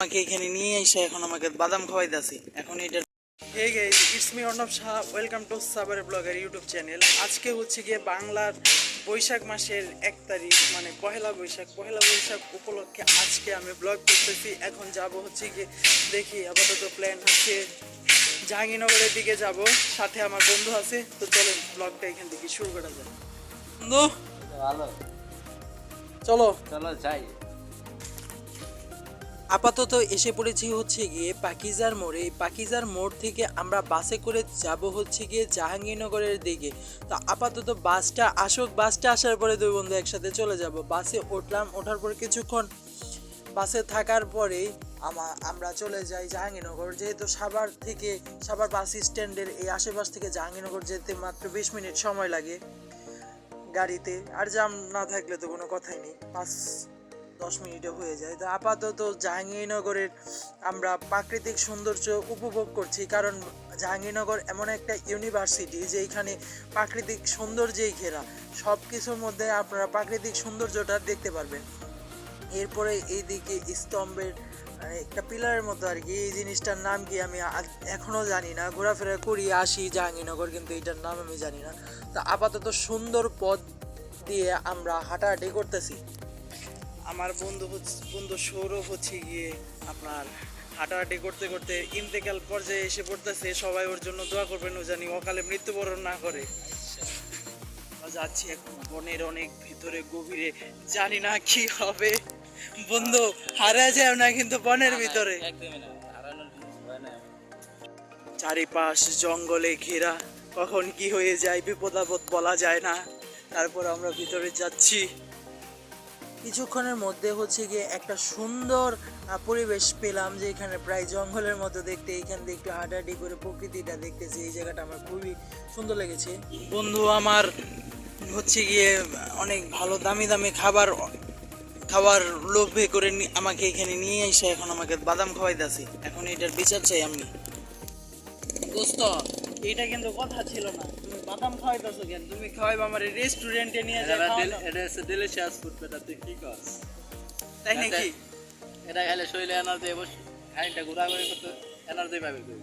আমাকে এখানে নিয়ে এসে এখন আমাকে বাদাম খাওয়াইতেছে। এখন এটা hey guys it's me Arnab Shah welcome to সাবার ব্লগার ইউটিউব চ্যানেল আজকে হচ্ছে গিয়ে বাংলার বৈশাখ মাসের এক তারিখ মানে পহেলা বৈশাখ। পহেলা বৈশাখ উপলক্ষে আজকে আমি ব্লগ করতেছি। এখন যাব হচ্ছে গিয়ে দেখি আপাতত প্ল্যান হচ্ছে জাহাঙ্গীরনগরের দিকে যাব। সাথে আমার বন্ধু আছে তো চলেন ব্লগটা এখান থেকে শুরু করা যায় বন্ধু? ভালো। চলো। চলো যাই। আপাতত এসে পড়েছি হচ্ছে গিয়ে পাকিজার মোড়ে। পাকিজার মোড় থেকে আমরা বাসে করে যাব হচ্ছে গিয়ে জাহাঙ্গীরনগরের দিকে। তো আপাতত বাসটা আসুক, বাসটা আসার পরে দুই বন্ধু একসাথে চলে যাব। বাসে উঠলাম, ওঠার পর কিছুক্ষণ বাসে থাকার পরেই আমা, আমরা চলে যাই জাহাঙ্গীরনগর। যেহেতু সাভার থেকে, সাভার বাস স্ট্যান্ডের এই আশেপাশ থেকে জাহাঙ্গীরনগর যেতে মাত্র বিশ মিনিট সময় লাগে গাড়িতে। আর জাম না থাকলে তো কোনো কথাই নেই। পাঁচ দশ মিনিটে হয়ে যায়। তো আপাতত জাহাঙ্গীরনগরের আমরা প্রাকৃতিক সৌন্দর্য উপভোগ করছি কারণ জাহাঙ্গীরনগর এমন একটা ইউনিভার্সিটি যেখানে প্রাকৃতিক সৌন্দর্যেই ঘেরা। সব কিছুর মধ্যে আপনারা প্রাকৃতিক সৌন্দর্যটা দেখতে পারবেন। এরপরে এইদিকে স্তম্ভের মানে একটা পিলারের মতো আর কি। এই জিনিসটার নাম কি আমি এখনও জানি না। ঘোরাফেরা করি আসি জাহাঙ্গীরনগর, কিন্তু এটার নাম আমি জানি না। তো আপাতত সুন্দর পথ দিয়ে আমরা হাঁটাহাঁটি করতেছি। আমার বন্ধু বন্ধু সৌরভ হচ্ছে গিয়ে আপনার হাঁটাহাঁটি করতে করতে ইন্তেকাল পর্যায়ে এসে পড়তেছে। সবাই ওর জন্য দোয়া করবেন, ও জানি অকালে মৃত্যুবরণ না করে। যাচ্ছি এখন বনের অনেক ভিতরে, গভীরে। জানি না কি হবে। বন্ধু হারা যায় না কিন্তু বনের ভিতরে। চারিপাশ জঙ্গলে ঘেরা, কখন কি হয়ে যায় বিপদ আপদ বলা যায় না। তারপর আমরা ভিতরে যাচ্ছি। কিছুক্ষণের মধ্যে হচ্ছে গিয়ে একটা সুন্দর পরিবেশ পেলাম যে এখানে প্রায় জঙ্গলের মতো দেখতে। এখান থেকে একটু হাঁটাহাঁটি করে প্রকৃতিটা দেখতেছি। এই জায়গাটা আমার খুবই সুন্দর লেগেছে। বন্ধু, আমার হচ্ছে গিয়ে অনেক ভালো দামি দামি খাবার খাবার লোভে করে আমাকে এখানে নিয়ে এসে এখন আমাকে বাদাম খাওয়াইতেছি। এখন এটার বিচার চাই আমি। দোস্ত এটা কিন্তু কথা ছিল না। বাদাম খাওয়াইতেছো কেন? তুমি খাওয়াইবা আমার রেস্টুরেন্টে নিয়ে যাবে। এটা হচ্ছে শেষ ফুড বেটা তুই কি কর তাই নাকি? এটা খাইলে শরীরে এনার্জি অবশ্য খানিকটা ঘোরাঘুরি করতে এনার্জি পাবে তুই